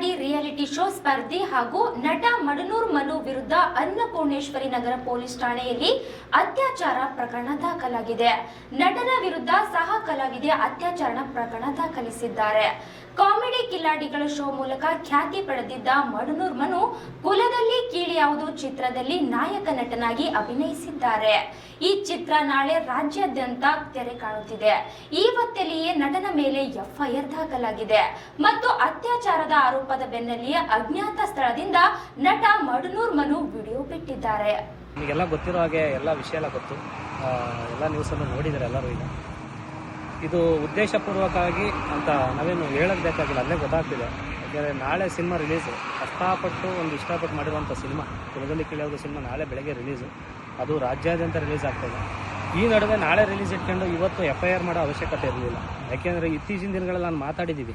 Kiladi reality show ಸ್ಪರ್ಧಿ ಹಾಗೂ ನಟ ಮಡನೂರ್ ಮನು ವಿರುದ್ಧ ಅನ್ನಪೂರ್ಣೇಶ್ವರಿ ನಗರ ಪೊಲೀಸ್ ಠಾಣೆಯಲ್ಲಿ ಅತ್ಯಾಚಾರ ಪ್ರಕರಣ ದಾಖಲಾಗಿದೆ. ನಟನ ವಿರುದ್ಧ ಸಹ ಕಲಾವಿದೆ ಅತ್ಯಾಚಾರ ಪ್ರಕರಣ ದಾಖಲಿಸಿದ್ದಾರೆ. ಕಾಮಿಡಿ ಕಿಲಾಡಿಗಳ ಶೋ ಮೂಲಕ ಖ್ಯಾತಿ ಪಡೆದಿದ್ದ ಮಡನೂರ್ ಮನು ಕುಲದಲ್ಲಿ ಕೀಳಿಯಾವುದು ಚಿತ್ರದಲ್ಲಿ ನಾಯಕ ನಟನಾಗಿ ಅಭಿನಯಿಸಿದ್ದಾರೆ. ಈ ಚಿತ್ರ ನಾಳೆ ರಾಜ್ಯಾದ್ಯಂತ ತೆರೆ ಕಾಣುತ್ತಿದೆ. ಈ ಹೊತ್ತಲ್ಲಿಯೇ ನಟನ ಮೇಲೆ ಎಫ್ಐಆರ್ ದಾಖಲಾಗಿದೆ. ಮತ್ತು ಅತ್ಯಾಚಾರದ ಆರೋಪದ ಬೆನ್ನಲ್ಲಿಯೇ ಅಜ್ಞಾತ ಸ್ಥಳದಿಂದ ನಟ ಮಡನೂರ್ ಮನು ವಿಡಿಯೋ ಬಿಟ್ಟಿದ್ದಾರೆ. ನಿಮಗೆಲ್ಲ ಗೊತ್ತಿರೋ ಹಾಗೆ ಎಲ್ಲ ವಿಷಯ ಎಲ್ಲ ಗೊತ್ತು. ಎಲ್ಲ ನ್ಯೂಸ್ ಅನ್ನು ನೋಡಿದ್ದಾರೆ ಎಲ್ಲರೂ ಈಗ. ಇದು ಉದ್ದೇಶಪೂರ್ವಕವಾಗಿ ಅಂತ ನಾವೇನು ಹೇಳೋದು ಬೇಕಾಗಿಲ್ಲ, ಅಲ್ಲೇ ಗೊತ್ತಾಗ್ತಿದೆ. ಯಾಕೆಂದರೆ ನಾಳೆ ಸಿನಿಮಾ ರಿಲೀಸು ಕಷ್ಟಪಟ್ಟು ಒಂದು ಇಷ್ಟಪಟ್ಟು ಮಾಡಿರುವಂಥ ಸಿನಿಮಾ ಕುಲದಲ್ಲಿ ಕೇಳಿಯೋದು ಸಿನಿಮಾ ನಾಳೆ ಬೆಳಗ್ಗೆ ರಿಲೀಸು ಅದು ರಾಜ್ಯಾದ್ಯಂತ ರಿಲೀಸ್ ಆಗ್ತಾಯಿದೆ ಈ ನಡುವೆ ನಾಳೆ ರಿಲೀಸ್ ಇಟ್ಕೊಂಡು ಇವತ್ತು ಎಫ್ ಐ ಆರ್ ಮಾಡೋ ಅವಶ್ಯಕತೆ ಇರಲಿಲ್ಲ. ಯಾಕೆಂದರೆ ಇತ್ತೀಚಿನ ದಿನಗಳಲ್ಲಿ ನಾನು ಮಾತಾಡಿದ್ದೀವಿ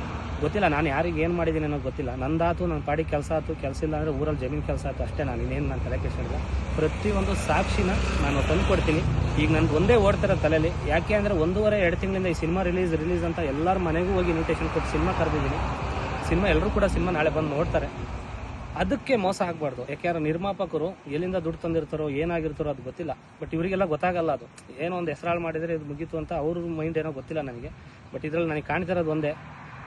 ಗೊತ್ತಿಲ್ಲ, ನಾನು ಯಾರಿಗೆ ಏನು ಮಾಡಿದ್ದೀನಿ ಅನ್ನೋದು ಗೊತ್ತಿಲ್ಲ. ನಂದಾತು ನನ್ನ ಪಾಡಿ ಕೆಲಸ ಆಯ್ತು, ಕೆಲಸ ಇಲ್ಲ ಅಂದರೆ ಊರಲ್ಲಿ ಜಮೀನು ಕೆಲಸ ಆಯ್ತು ಅಷ್ಟೇ ನಾನು, ಇನ್ನೇನು ನಾನು ತಲೆ ಕೆಡಿಸಿಲ್ಲ ಪ್ರತಿಯೊಂದು ಸಾಕ್ಷಿನ ನಾನು ತಂದು ಕೊಡ್ತೀನಿ. ಈಗ ನನಗೆ ಒಂದೇ ಓಡ್ತಿರೋ ತಲೆಯಲ್ಲಿ ಯಾಕೆ ಅಂದರೆ ಒಂದೂವರೆ, ಎರಡು ತಿಂಗಳಿಂದ ಈ ಸಿನಿಮಾ ರಿಲೀಸ್ ರಿಲೀಸ್ ಅಂತ ಎಲ್ಲರ ಮನೆಗೂ ಹೋಗಿ ಇನ್ವಿಟೇಷನ್ ಕೊಟ್ಟು ಸಿನಿಮಾ ಕರೆದಿದ್ದೀನಿ. ಸಿನಿಮಾ ಎಲ್ಲರೂ ಕೂಡ ಸಿನಿಮಾ ನಾಳೆ ಬಂದು ನೋಡ್ತಾರೆ. ಅದಕ್ಕೆ ಮೋಸ ಆಗಬಾರ್ದು. ಯಾಕೆಂದ್ರೆ ನಿರ್ಮಾಪಕರು ಎಲ್ಲಿಂದ ದುಡ್ಡು ತಂದಿರ್ತಾರೋ, ಏನಾಗಿರ್ತಾರೋ ಅದು ಗೊತ್ತಿಲ್ಲ. ಬಟ್ ಇವರಿಗೆಲ್ಲ ಗೊತ್ತಾಗಲ್ಲ ಅದು. ಏನೋ ಒಂದು ಹೆಸರಾಳು ಮಾಡಿದರೆ ಇದು ಮುಗೀತು ಅಂತ ಅವ್ರ ಮೈಂಡ್ ಏನೋ ಗೊತ್ತಿಲ್ಲ ನನಗೆ. ಬಟ್ ಇದರಲ್ಲಿ ನನಗೆ ಕಾಣ್ತಿರೋದು ಒಂದೇ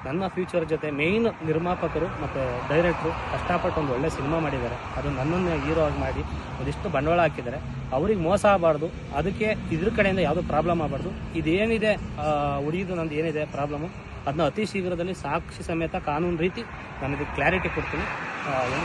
ನನ್ನ ಫ್ಯೂಚರ್ ಜೊತೆ ಮೇಯ್ನ್ ನಿರ್ಮಾಪಕರು ಮತ್ತು ಡೈರೆಕ್ಟ್ರು ಕಷ್ಟಪಟ್ಟು ಒಂದು ಒಳ್ಳೆ ಸಿನಿಮಾ ಮಾಡಿದ್ದಾರೆ. ಅದು ನನ್ನನ್ನು ಹೀರೋ ಆಗಿ ಮಾಡಿ ಒಂದಿಷ್ಟು ಬಂಡವಾಳ ಹಾಕಿದ್ದಾರೆ. ಅವ್ರಿಗೆ ಮೋಸ ಆಗಬಾರ್ದು. ಅದಕ್ಕೆ ಇದ್ರ ಕಡೆಯಿಂದ ಯಾವುದೂ ಪ್ರಾಬ್ಲಮ್ ಆಗಬಾರ್ದು. ಇದೇನಿದೆ ಹುಡುಗಿದು ನಂದು ಏನಿದೆ ಪ್ರಾಬ್ಲಮ್ಮು ಅದನ್ನ ಅತಿ ಶೀಘ್ರದಲ್ಲಿ ಸಾಕ್ಷಿ ಸಮೇತ ಕಾನೂನು ರೀತಿ ನಾನು ಇದಕ್ಕೆ ಕ್ಲಾರಿಟಿ ಕೊಡ್ತೀನಿ